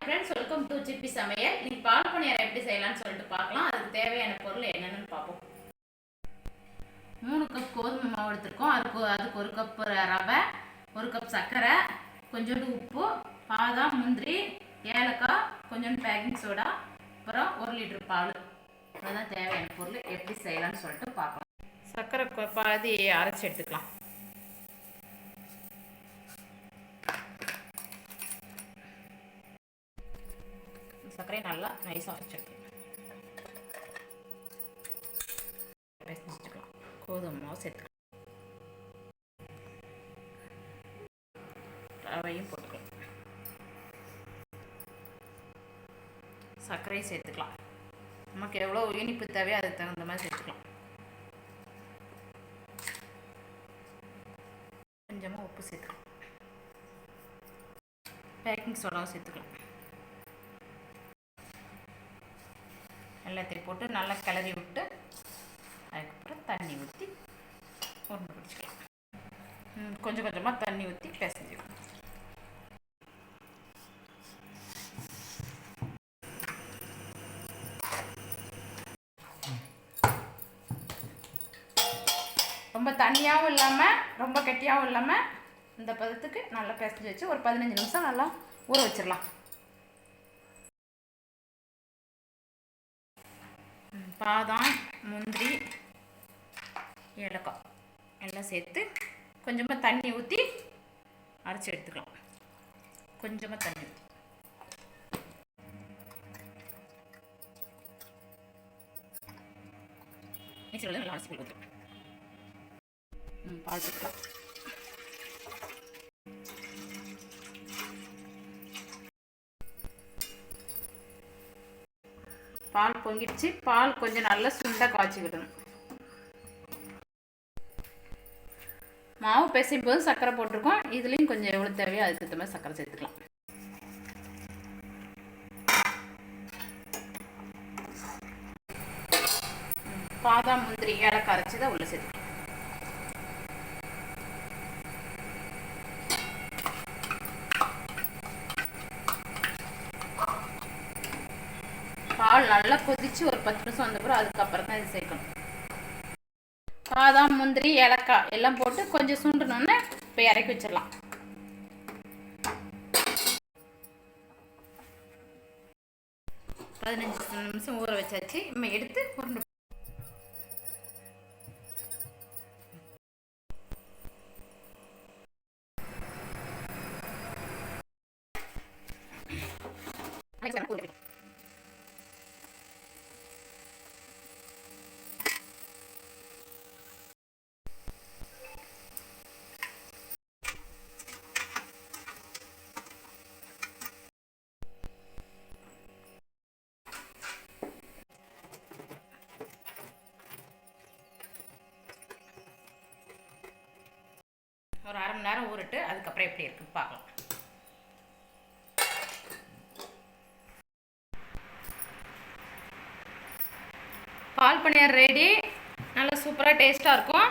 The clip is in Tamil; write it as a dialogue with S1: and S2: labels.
S1: Hi friends welcome to Chippi Samayal. இன்னைக்கு பால் பணியாரம் எப்படி செய்யலாம்னு சொல்லிட்டு பார்க்கலாம். அதுக்கு தேவையான பொருள் என்னென்னு பார்ப்போம். மூணு கப் கோதுமை மாவு எடுத்திருக்கோம். அதுக்கு அதுக்கு ஒரு கப் ரவை ஒரு கப் சர்க்கரை கொஞ்சோண்டு உப்பு பாதாம் முந்திரி ஏலக்காய் கொஞ்சோண்டு பேக்கிங் சோடா அப்புறம் ஒரு லிட்டர் பால். அதுதான் தேவையான பொருள் எப்படி செய்யலாம்னு சொல்லிட்டு பார்க்கலாம். சர்க்கரை பாதி அரைச்சி எடுத்துக்கலாம். சர்க்கரையை நல்லா நைஸாக வச்சுக்கலாம் வச்சுக்கலாம் கோதுமை சேர்த்துக்கலாம் ரவையும் போட்டுக்கலாம் சர்க்கரையும் சேர்த்துக்கலாம் நமக்கு எவ்வளோ இனிப்பு தேவையோ அதுக்கு தகுந்த மாதிரி சேர்த்துக்கலாம் கொஞ்சமாக உப்பு சேர்த்துக்கலாம் பேக்கிங் சோடாவும் சேர்த்துக்கலாம் எல்லாத்தையும் போட்டு நல்லா கிளறி விட்டு அதுக்கப்புறம் தண்ணி ஊற்றி உருண்டு பிடிச்சிக்கலாம் கொஞ்சம் கொஞ்சமாக தண்ணி ஊற்றி பிசைஞ்சிக்கலாம். ரொம்ப தண்ணியாகவும் இல்லாமல் ரொம்ப கெட்டியாகவும் இல்லாமல் இந்த பதத்துக்கு நல்லா பிசைஞ்சு வச்சு ஒரு பதினஞ்சு நிமிஷம் நல்லா ஊற வச்சிடலாம். பாதாம் முந்திரி ஏலக்காய். எல்லாம் சேர்த்து கொஞ்சமாக தண்ணி ஊற்றி அரைச்சி எடுத்துக்கலாம். கொஞ்சமாக தண்ணி ஊற்றி மிக்சியில் நல்லா அரைச்சி கொடுத்துருக்கேன் ம் பால் பால் பொங்கிடுச்சு. பால் கொஞ்சம் நல்லா சுண்டா காய்ச்சிக்கிடணும் மாவு பிசையும் போது சர்க்கரை போட்டிருக்கோம். இதுலேயும் கொஞ்சம் எவ்வளோ தேவையோ அதுக்கு ஏற்ற மாதிரி சர்க்கரை சேர்த்துக்கலாம். பாதாம் முந்திரி ஏலக்காய் அரைச்சி தான் உள்ளே சேர்த்துக்கலாம். பால் நல்லா கொதிச்சு ஒரு பத்து நிமிஷம் வந்த பிறகு அதுக்கப்புறம் தான் இது சேர்க்கணும். பாதாம் முந்திரி ஏலக்காய் எல்லாம் போட்டு கொஞ்சம் சுண்டுனோன்னே இப்போ இறக்கி வச்சிடலாம். பதினஞ்சு நிமிஷம் ஊற வச்சாச்சு. நம்ம எடுத்து உருண்டு ஒரு அரை மணி நேரம் ஊறிட்டு அதுக்கப்புறம் எப்படி இருக்குன்னு பார்க்கலாம். பால் பணியார் ரெடி நல்லா சூப்பராக டேஸ்ட்டாக இருக்கும்.